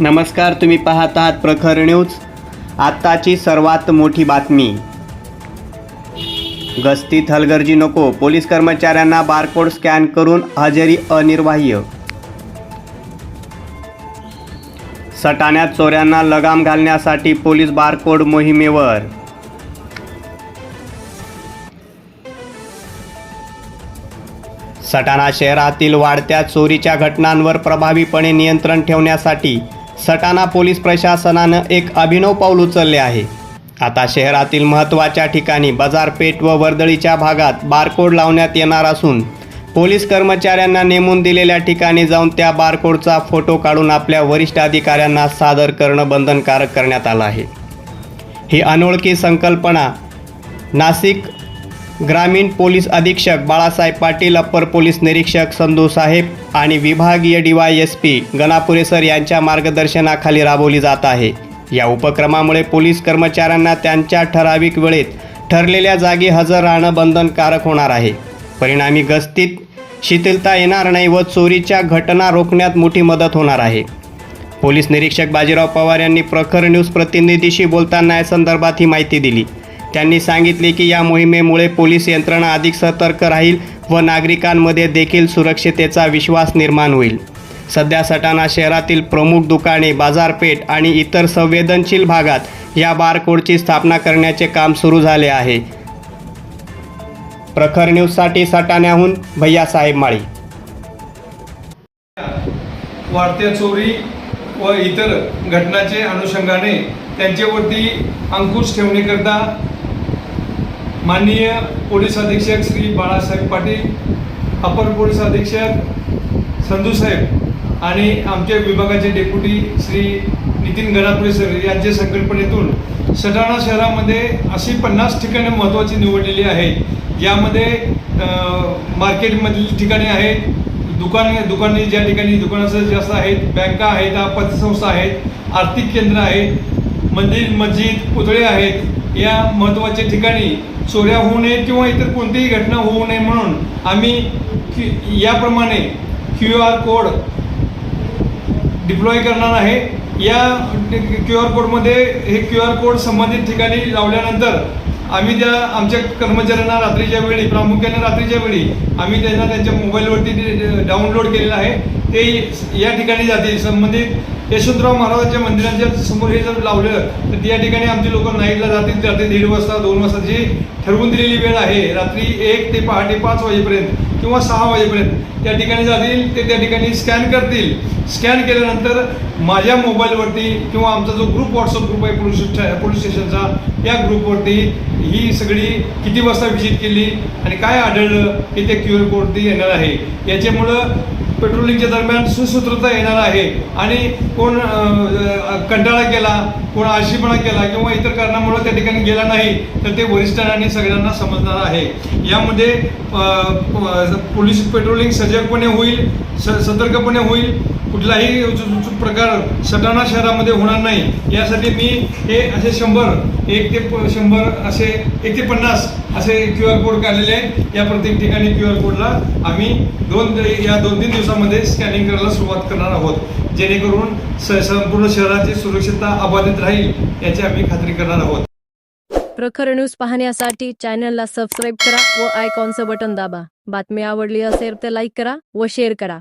नमस्कार तुम्ही पाहत आहात प्रखर न्यूज. आत्ताची सर्वात मोठी बातमी. गस्तीत हलगर्जी नको. पोलीस कर्मचाऱ्यांना बारकोड स्कॅन करून हजेरी अनिर्वाह्य. सटाण्यात चोऱ्यांना लगाम घालण्यासाठी पोलीस बारकोड मोहिमेवर. सटाणा शहरातील वाढत्या चोरीच्या घटनांवर प्रभावीपणे नियंत्रण ठेवण्यासाठी सटाणा पोलीस प्रशासनानं एक अभिनव पाऊल उचलले आहे. आता शहरातील महत्त्वाच्या ठिकाणी बाजारपेठ व वर्दळीच्या भागात बारकोड लावण्यात येणार असून पोलीस कर्मचाऱ्यांना नेमून दिलेल्या ठिकाणी जाऊन त्या बारकोडचा फोटो काढून आपल्या वरिष्ठ अधिकाऱ्यांना सादर करणं बंधनकारक करण्यात आलं आहे. ही अनोळखी संकल्पना नाशिक ग्रामीण पोलीस अधीक्षक बाळासाहेब पाटील अप्पर पोलीस निरीक्षक संधू साहेब आणि विभागीय D Y S P Ganapure sir यांच्या मार्गदर्शनाखाली राबवली जात आहे. या उपक्रमामुळे पोलीस कर्मचाऱ्यांना त्यांच्या ठराविक वेळेत ठरलेल्या जागी हजर राहणं बंधनकारक होणार आहे. परिणामी गस्तीत शिथिलता येणार नाही व चोरीच्या घटना रोखण्यात मोठी मदत होणार आहे. पोलीस निरीक्षक बाजीराव पवार यांनी प्रखर न्यूज प्रतिनिधीशी बोलताना या संदर्भात ही माहिती दिली. त्यांनी सांगितले की या मोहिमेमुळे पोलीस यंत्रणा अधिक सतर्क राहील व नागरिकांमध्ये देखील सुरक्षितेचा विश्वास निर्माण होईल. सध्या सटाणा शहरातील प्रमुख दुकाने बाजारपेठ आणि इतर संवेदनशील भागात या बारकोडची स्थापना करण्याचे काम सुरू झाले आहे. प्रखर न्यूजसाठी सटाण्याहून भैयासाहेब माळी. वाढत्या चोरी व इतर घटनाचे अनुषंगाने त्यांच्यावरती अंकुश ठेवण्याकरता माननीय पोलीस अधीक्षक श्री बाळासाहेब पाटील अपर पोलीस अधीक्षक संधूसाहेब आणि आमच्या विभागाचे डेप्युटी श्री नितीन गणापुरे सर यांच्या संकल्पनेतून सटाणा शहरामध्ये अशी पन्नास ठिकाणं महत्त्वाची निवडलेली आहेत. यामध्ये मार्केटमधील ठिकाणे आहेत दुकाने दुकाने ज्या ठिकाणी दुकानाचं जास्त आहेत बँका आहेत पतसंस्था आहेत आर्थिक केंद्र आहेत मंदिर मस्जिद पुतळे आहेत या महत्त्वाच्या ठिकाणी चोऱ्या होऊ नये किंवा इतर कोणतीही घटना होऊ नये म्हणून आम्ही याप्रमाणे क्यू आर कोड डिप्लॉय करणार आहे. या क्यू आर कोडमध्ये हे क्यू आर कोड संबंधित ठिकाणी लावल्यानंतर आम्ही त्या आमच्या कर्मचाऱ्यांना रात्रीच्या वेळी प्रामुख्याने रात्रीच्या वेळी आम्ही त्यांना त्यांच्या मोबाईलवरती डाउनलोड केलेलं आहे. ते या ठिकाणी जातील. संबंधित यशवंतराव महाराजांच्या मंदिरांच्या समोर हे जर लावलं तर या ठिकाणी आमचे लोक नाईटला जातील रात्री दीड वाजता दोन वाजता. जी ठरवून दिलेली वेळ आहे रात्री एक ते पहाटे पाच वाजेपर्यंत किंवा सहा वाजेपर्यंत त्या ठिकाणी जातील ते त्या ठिकाणी स्कॅन करतील. स्कॅन केल्यानंतर माझ्या मोबाईलवरती किंवा आमचा जो ग्रुप व्हॉट्सअप ग्रुप आहे पोलीस पोलीस स्टेशनचा या ग्रुपवरती ही सगळी किती वाजता व्हिजिट केली आणि काय आढळलं हे ते क्यू आर कोडती येणार आहे. याच्यामुळं पेट्रोलिंगच्या दरम्यान सुसूत्रता येणार आहे. आणि कोण कंटाळा केला कोण आळशीपणा केला किंवा इतर कारणामुळे त्या ठिकाणी गेला नाही तर ते वरिष्ठांना आणि सगळ्यांना समजणार आहे. यामध्ये पोलीस पेट्रोलिंग सजगपणे होईल स सतर्कपणे होईल कुठलाही प्रकार सटाणा शहरामध्ये होणार नाही. यासाठी मी हे असे शंभर एक ते शंभर असे एक ते पन्नास असे क्यू आर कोड काढलेले आहेत. या प्रत्येक ठिकाणी क्यू आर कोडला आम्ही दोन या दोन तीन दिवसामध्ये स्कॅनिंग करायला सुरुवात करणार आहोत. जेणेकरून स संपूर्ण शहराची सुरक्षितता अबाधित राहील याची आम्ही खात्री करणार आहोत. प्रखर न्यूज पाहण्यासाठी चॅनलला सबस्क्राईब करा व आयकॉनचं बटन दाबा. बातमी आवडली असेल तर लाईक करा व शेअर करा.